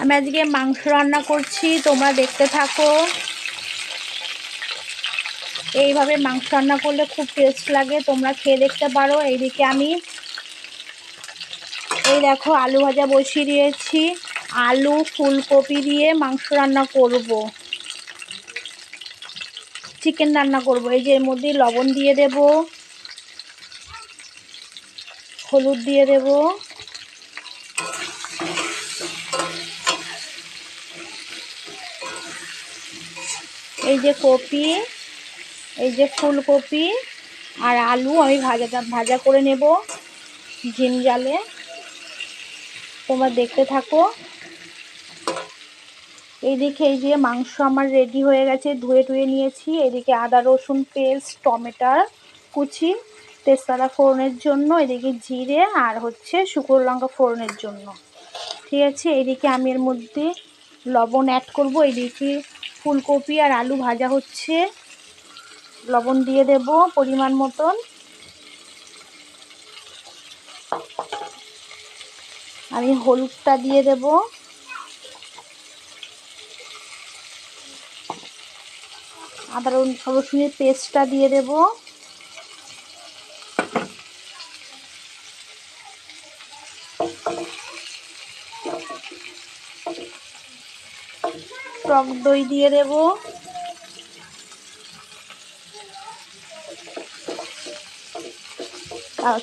আমি আজকে মাংস রান্না করছি, তোমরা দেখতে থাকো। এইভাবে মাংস রান্না করলে খুব টেস্ট লাগে, তোমরা খেয়ে দেখতে পারো। এইদিকে আমি এই দেখো আলু ভাজা বসিয়ে দিয়েছি। আলু, ফুলকপি দিয়ে মাংস রান্না করব। চিকেন রান্না করব। এই যে এর মধ্যে লবণ দিয়ে দেব, হলুদ দিয়ে দেব। এই যে কপি, এই যে ফুলকপি আর আলু আমি ভাজাটা ভাজা করে নেব ঝিম জালে। তোমরা দেখতে থাকো। এইদিকে এই যে মাংস আমার রেডি হয়ে গেছে, ধুয়ে টুয়ে নিয়েছি। এদিকে আদা, রসুন, পেস্ট টমেটার কুচি, তেজপাতা ফোড়নের জন্য এদিকে জিরে আর হচ্ছে শুকনো লঙ্কা ফোড়নের জন্য। ঠিক আছে? এদিকে আমি এর মধ্যে লবণ অ্যাড করব। এদিকে ফুলকপি আর আলু ভাজা হচ্ছে। লবণ দিয়ে দেব পরিমাণ মতন। আমি হলুদটা দিয়ে দেব। আদা, রসুনের পেস্টটা দিয়ে দেব। টক দই দিয়ে দেব।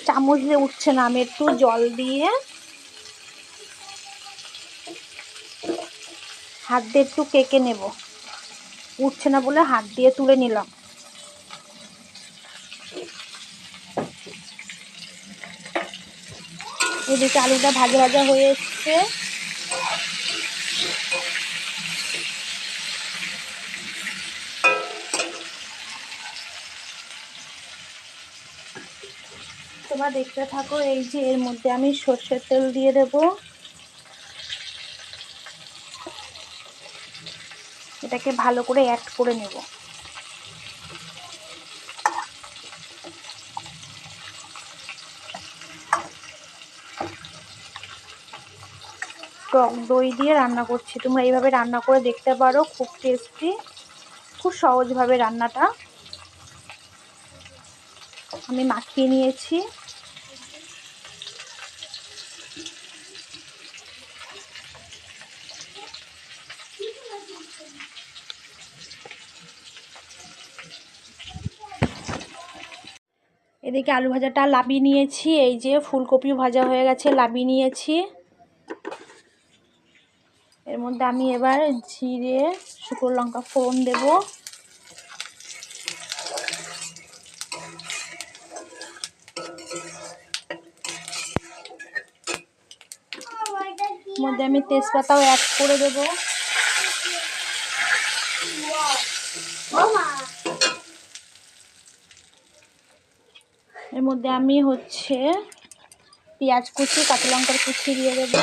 চামচ দিয়ে উঠছে না, আমি একটু জল দিয়ে। হাত দিয়ে একটু কেকে নেব। উঠছে না বলে হাত দিয়ে তুলে নিলাম। এদিকে আলুটা ভাজা ভাজা হয়ে এসছে। তোমরা দেখতে থাকো, এই যে এর মধ্যে আমি সর্ষের তেল দিয়ে দেব। এটাকে ভালো করে অ্যাড করে নেব। টক দই দিয়ে রান্না করছি। তোমরা এইভাবে রান্না করে দেখতে পারো, খুব টেস্টি খুব সহজভাবে রান্নাটা। আমি মাখিয়ে নিয়েছি। এদিকে আলু ভাজাটা লাবিয়ে নিয়েছি, এই যে ফুলকপি ভাজা হয়ে গেছে লাবিয়ে নিয়েছি। এর মধ্যে আমি এবার জিরে, শুকনো লঙ্কা ফোড়ন দেব। মধ্যে আমি তেজপাতাও অ্যাড করে দেব। এর মধ্যে আমি হচ্ছে পেঁয়াজ কুচি কাঁচা লঙ্কার কুচি দিয়ে দেবো।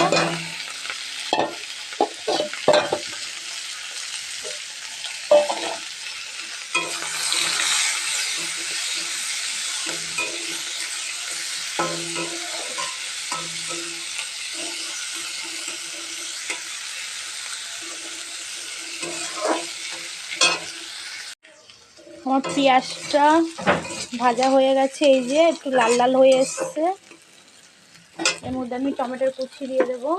আমার পেঁয়াজটা ভাজা হয়ে গেছে, এই যে একটু লাল লাল হয়ে এসছে। এর মধ্যে আমি টমেটোর কুচি দিয়ে দেবো।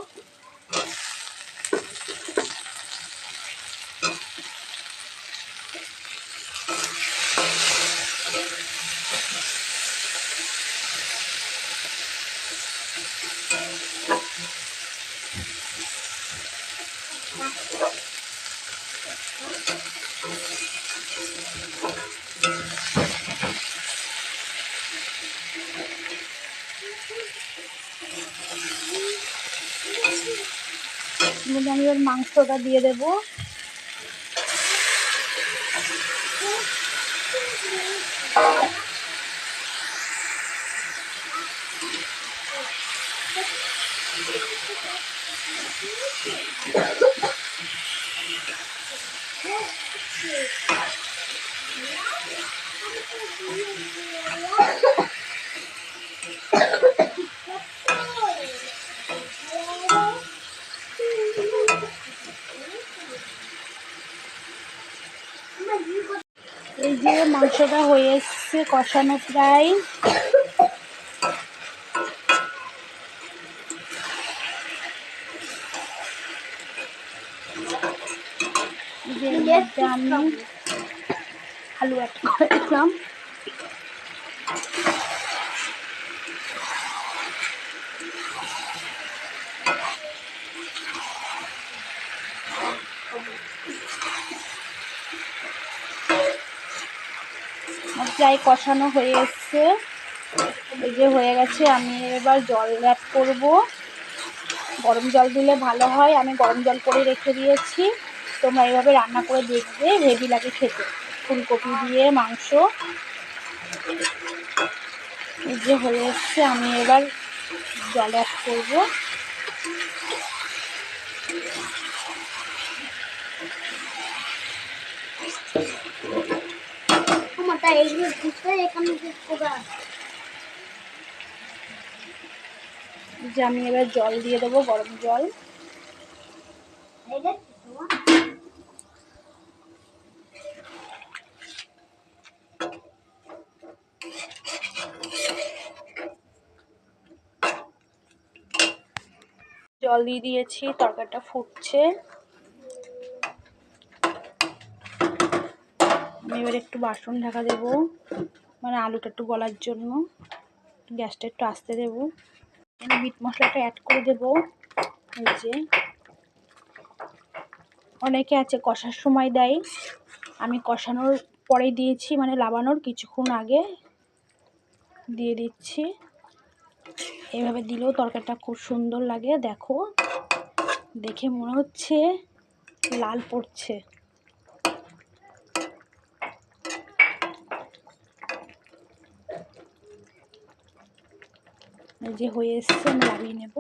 মধ্যে আমি ওর মাংসটা দিয়ে দেব Thank you. মাংসটা হয়ে এসছে কষানো প্রায়। যে আমি আলু অ্যাড করে দিলাম আমার প্রায় কষানো হয়ে এসছে। এই যে হয়ে গেছে, আমি এবার জল অ্যাড করব। গরম জল দিলে ভালো হয়। আমি গরম জল করে রেখে দিয়েছি। তোমরা এইভাবে রান্না করে দেখবে, হেভি লাগে খেতে। ফুলকপি দিয়ে মাংস। এই যে হয়ে এসছে, আমি এবার জল অ্যাড করব। এইগুলো দিতে এখানে যে আমি এবার জল দিয়ে দেবো গরম জল। জল দিয়ে দিয়েছি তরকারিটা ফুটছে। আমি এবার একটু বাসন ঢাকা দেবো। মানে আলুটা একটু গলার জন্য। গ্যাসটা একটু আস্তে দেবো। এখানে মিট মশলাটা অ্যাড করে দেবো। এই যে। অনেকে আছে কষার সময় দেয়। আমি কষানোর পরে দিয়েছি মানে লাবানোর কিছুক্ষণ আগে। দিয়ে দিচ্ছি। এভাবে দিলেও তরকারিটা খুব সুন্দর লাগে। দেখো। দেখে মনে হচ্ছে লাল পড়ছে। যে হয়ে এসছে, আমি লাগিয়ে নেব।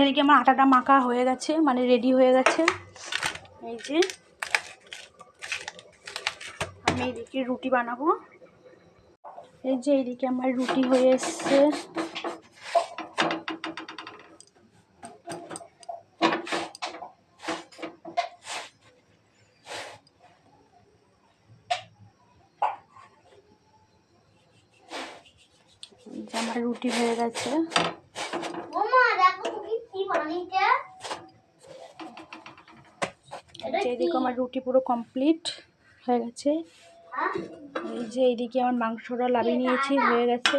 এদিকে আমার আটাটা মাখা হয়ে গেছে মানে রেডি হয়ে গেছে। এই যে আমি এদিকে রুটি বানাবো। এই যে এদিকে আমার রুটি হয়ে এসছে। আমার রুটি হয়ে গেছে। যে এদিকে আমার রুটি পুরো কমপ্লিট হয়ে গেছে। হ্যাঁ? এই যে এইদিকে আমার মাংসটা লাভিয়ে নিয়েছি হয়ে গেছে।